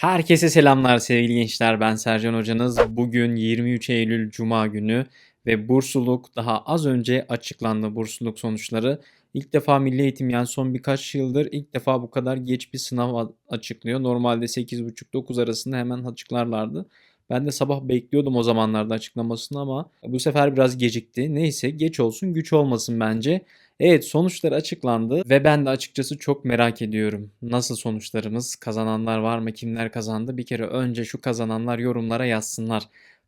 Herkese selamlar sevgili gençler. Ben Sercan Hocanız. Bugün 23 Eylül Cuma günü ve bursluluk daha az önce açıklandı bursluluk sonuçları. İlk defa Milli Eğitim yani son birkaç yıldır ilk defa bu kadar geç bir sınav açıklıyor. Normalde 8.30-9 arasında hemen açıklarlardı. Ben de sabah bekliyordum o zamanlarda açıklamasını ama bu sefer biraz gecikti. Neyse geç olsun güç olmasın bence. Evet sonuçlar açıklandı ve ben de açıkçası çok merak ediyorum. Nasıl sonuçlarımız, kazananlar var mı, kimler kazandı? Bir kere önce şu kazananlar yorumlara yazsınlar.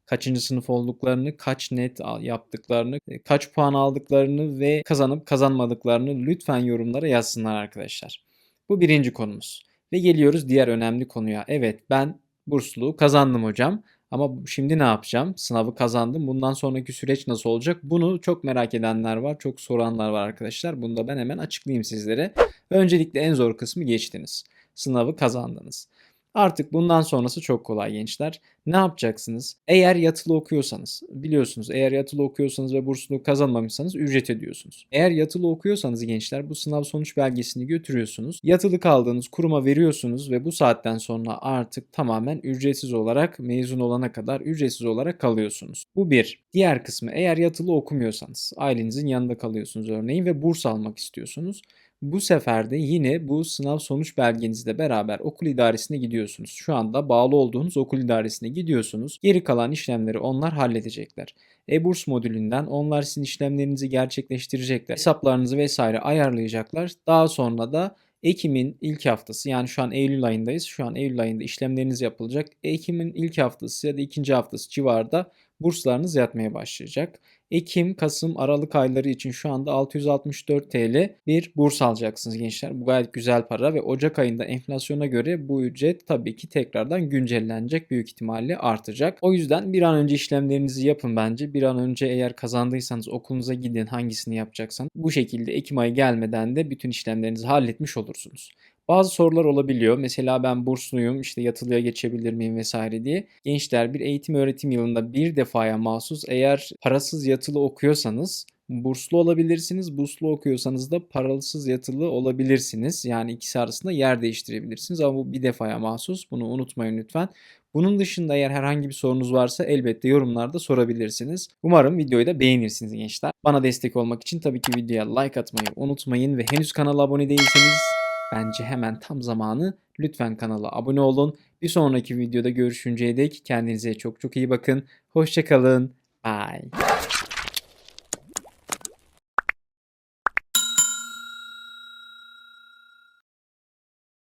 Kaçıncı sınıf olduklarını, kaç net yaptıklarını, e, kaç puan aldıklarını ve kazanıp kazanmadıklarını lütfen yorumlara yazsınlar arkadaşlar. Bu birinci konumuz. Ve geliyoruz diğer önemli konuya. Evet ben bursluğu kazandım hocam. Ama şimdi ne yapacağım? Sınavı kazandım. Bundan sonraki süreç nasıl olacak? Bunu çok merak edenler var, çok soranlar var arkadaşlar. Bunu da ben hemen açıklayayım sizlere. Öncelikle en zor kısmı geçtiniz. Sınavı kazandınız. Artık bundan sonrası çok kolay gençler. Ne yapacaksınız? Eğer yatılı okuyorsanız, biliyorsunuz eğer yatılı okuyorsanız ve burslu kazanmamışsanız ücret ödüyorsunuz. Eğer yatılı okuyorsanız gençler bu sınav sonuç belgesini götürüyorsunuz. Yatılı kaldığınız kuruma veriyorsunuz ve bu saatten sonra artık tamamen ücretsiz olarak mezun olana kadar ücretsiz olarak kalıyorsunuz. Bu bir. Diğer kısmı eğer yatılı okumuyorsanız ailenizin yanında kalıyorsunuz örneğin ve burs almak istiyorsunuz. Bu sefer de yine bu sınav sonuç belgenizle beraber okul idaresine gidiyorsunuz. Şu anda bağlı olduğunuz okul idaresine gidiyorsunuz. Geri kalan işlemleri onlar halledecekler. E-burs modülünden onlar sizin işlemlerinizi gerçekleştirecekler. Hesaplarınızı vesaire ayarlayacaklar. Daha sonra da Ekim'in ilk haftası yani şu an Eylül ayındayız. Şu an Eylül ayında işlemleriniz yapılacak. Ekim'in ilk haftası ya da ikinci haftası civarında burslarınız yatmaya başlayacak. Ekim, Kasım, Aralık ayları için şu anda 664 TL bir burs alacaksınız gençler. Bu gayet güzel para ve Ocak ayında enflasyona göre bu ücret tabii ki tekrardan güncellenecek. Büyük ihtimalle artacak. O yüzden bir an önce işlemlerinizi yapın bence. Bir an önce eğer kazandıysanız okulunuza gidin hangisini yapacaksanız. Bu şekilde Ekim ayı gelmeden de bütün işlemlerinizi halletmiş olursunuz. Bazı sorular olabiliyor. Mesela ben bursluyum işte yatılıya geçebilir miyim vesaire diye. Gençler bir eğitim öğretim yılında bir defaya mahsus eğer parasız yatılı okuyorsanız burslu olabilirsiniz. Burslu okuyorsanız da parasız yatılı olabilirsiniz. Yani ikisi arasında yer değiştirebilirsiniz ama bu bir defaya mahsus. Bunu unutmayın lütfen. Bunun dışında eğer herhangi bir sorunuz varsa elbette yorumlarda sorabilirsiniz. Umarım videoyu da beğenirsiniz gençler. Bana destek olmak için tabii ki videoya like atmayı unutmayın ve henüz kanala abone değilseniz Bence hemen tam zamanı. Lütfen kanala abone olun. Bir sonraki videoda görüşünceye dek kendinize çok çok iyi bakın. Hoşçakalın. Bye.